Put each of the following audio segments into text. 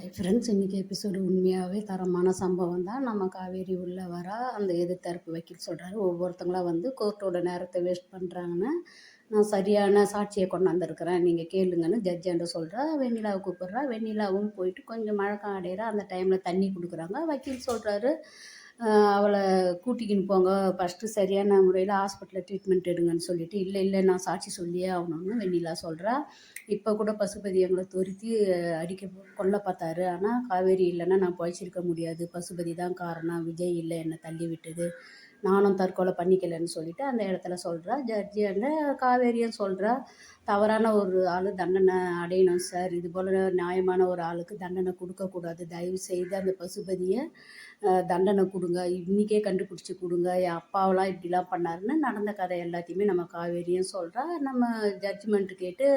Hi friends இன்றைக்கி episode உண்மையாகவே தரமான சம்பவம் தான். நம்ம காவேரி உள்ளே வர அந்த எதிர்த்தரப்பு வக்கீல் சொல்கிறாரு ஒவ்வொருத்தங்களா வந்து கோர்ட்டோட நேரத்தை வேஸ்ட் பண்ணுறாங்கன்னு நான் சரியான சாட்சியை கொண்டாந்துருக்கிறேன் நீங்கள் கேளுங்கன்னு ஜட்ஜாண்ட சொல்கிறா வெண்ணிலாவை கூப்பிட்றா. வெண்ணிலாவும் போயிட்டு கொஞ்சம் மழக்கம் அடையிற அந்த டைமில் தண்ணி கொடுக்குறாங்க. வக்கீல் சொல்கிறாரு அவளை கூட்டிக்கின்னு போங்க. ஃபஸ்ட்டு சரியான முறையில் ஹாஸ்பிட்டலில் ட்ரீட்மெண்ட் எடுங்கன்னு சொல்லிட்டு இல்லை இல்லை நான் சாட்சி சொல்லியே ஆகணும்னு வெண்ணிலா சொல்கிறா இப்போ கூட பசுபதி எங்களை துருத்தி அடிக்க கொல்ல பார்த்தாரு. ஆனால் காவேரி இல்லைன்னா நான் பழிச்சிருக்க முடியாது. பசுபதி தான் காரணம். விஜய் இல்லை என்னை தள்ளி விட்டது. நானும் தற்கொலை பண்ணிக்கலன்னு சொல்லிட்டு அந்த இடத்துல சொல்கிறா ஜட்ஜி அந்த காவேரியும் சொல்கிறா தவறான ஒரு ஆள் தண்டனை அடையணும் சார். இது போல் நியாயமான ஒரு ஆளுக்கு தண்டனை கொடுக்கக்கூடாது தயவு செய்து அந்த பசுபதியை தண்டனை கொடுங்க. இன்றைக்கே கண்டுபிடிச்சி கொடுங்க. என் அப்பாவெலாம் இப்படிலாம் பண்ணாருன்னு நடந்த கதை எல்லாத்தையுமே நம்ம காவேரியும் சொல்கிறா நம்ம ஜட்ஜ்மெண்ட்டு கேட்டு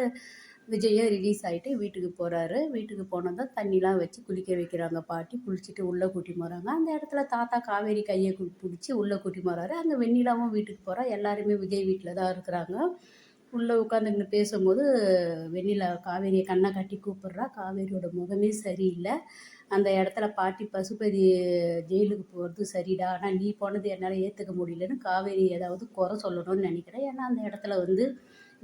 விஜயும் ரிலீஸ் ஆகிட்டு வீட்டுக்கு போகிறாரு வீட்டுக்கு போனதும் தண்ணிலாம் வச்சு குளிக்க வைக்கிறாங்க பாட்டி. குளிச்சுட்டு உள்ளே கூட்டி போகிறாங்க அந்த இடத்துல தாத்தா காவேரி கையை பிடிச்சி உள்ளே கூட்டி போகிறாரு அங்கே வெண்ணிலாவும் வீட்டுக்கு போகிறா எல்லாருமே விஜய் வீட்டில் தான் இருக்கிறாங்க. உள்ளே உட்காந்துக்கிட்டு பேசும்போது வெண்ணிலா காவேரியை கண்ணை கட்டி கூப்பிட்றா. காவேரியோட முகமே சரியில்லை. அந்த இடத்துல பாட்டி பசுபதி ஜெயிலுக்கு போகிறது சரிடா. ஆனால் நீ போனது என்னால் ஏற்றுக்க முடியலன்னு காவேரி ஏதாவது குறை சொல்லணும்னு நினைக்கிறேன். ஏன்னா அந்த இடத்துல வந்து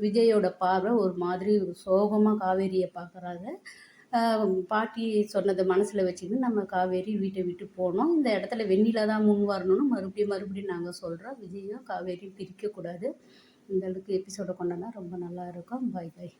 விஜயோட பார்வை ஒரு மாதிரி சோகமாக காவேரியை பார்க்குறாங்க. பாட்டி சொன்னதை மனசில் வச்சுக்கிட்டு நம்ம காவேரி வீட்டை விட்டு போனோம். இந்த இடத்துல வெண்ணிலா தான் முன் வரணும்னு மறுபடியும் மறுபடியும் நாங்கள் சொல்கிறோம் விஜயும் காவேரியும் பிரிக்கக்கூடாது இந்த அளவுக்கு எபிசோடை கொண்டனா ரொம்ப நல்லா இருக்கும். பாய் பாய்